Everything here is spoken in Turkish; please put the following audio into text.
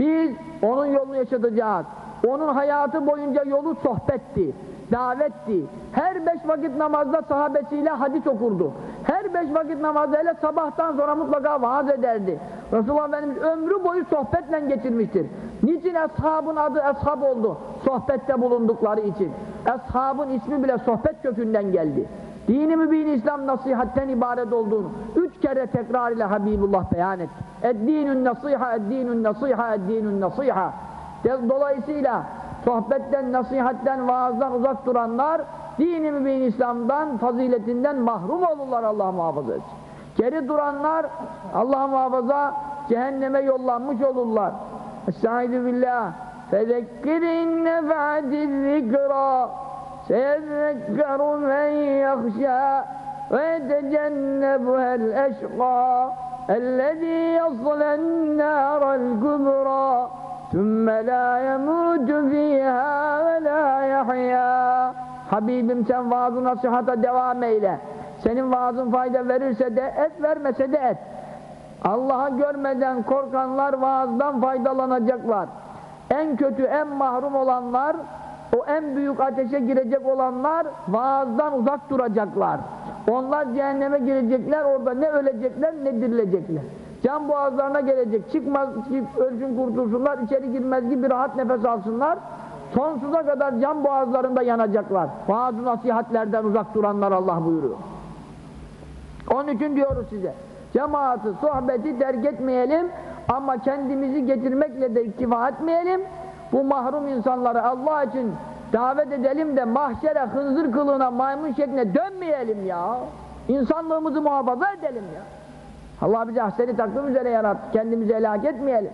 Biz onun yolunu yaşatacağız. Onun hayatı boyunca yolu sohbetti, davetti. Her beş vakit namazda sahabesiyle hadis okurdu. Her beş vakit namazda hele sabahtan sonra mutlaka vaaz ederdi. Resulullah Efendimiz ömrü boyu sohbetle geçirmiştir. Niçin eshabın adı eshab oldu? Sohbette bulundukları için. Eshabın ismi bile sohbet kökünden geldi. Dini mübin İslam nasihatten ibaret olduğunu kere tekrar ile Habibullah beyan etti. Eddinün nasiha, eddinün nasiha, eddinün nasiha. Dolayısıyla sohbetten, nasihatten, vaazdan uzak duranlar dini mübin İslam'dan, faziletinden mahrum olurlar Allah muhafaza etsin. Geri duranlar Allah muhafaza cehenneme yollanmış olurlar. Estaizu billah. Fezekkirin nefadil zikra. Seyezekkeru men yakşa. ويتجنبها الأشقى الذي يصلى النار الكبرى ثم لا يموت فيها ولا يحيا Habibim sen vaazı nasihata devam eyle. Senin vaazın fayda verirse de et, vermese de et. Allah'ı görmeden korkanlar vaazdan faydalanacaklar. En kötü, en mahrum olanlar o en büyük ateşe girecek olanlar vaazdan uzak duracaklar. Onlar cehenneme girecekler, orada ne ölecekler ne dirilecekler. Can boğazlarına gelecek, çıkmaz ki ölsün kurtulsunlar, içeri girmez gibi rahat nefes alsınlar. Sonsuza kadar can boğazlarında yanacaklar. Vaaz-ı nasihatlerden uzak duranlar Allah buyuruyor. Onun için diyoruz size, cemaati, sohbeti terk etmeyelim ama kendimizi getirmekle de iktifa etmeyelim. Bu mahrum insanları Allah için davet edelim de mahşere hınzır kılığına maymun şekline dönmeyelim ya. İnsanlığımızı muhafaza edelim ya. Allah bizi ahseni takvim üzere yarattı. Kendimizi helak etmeyelim.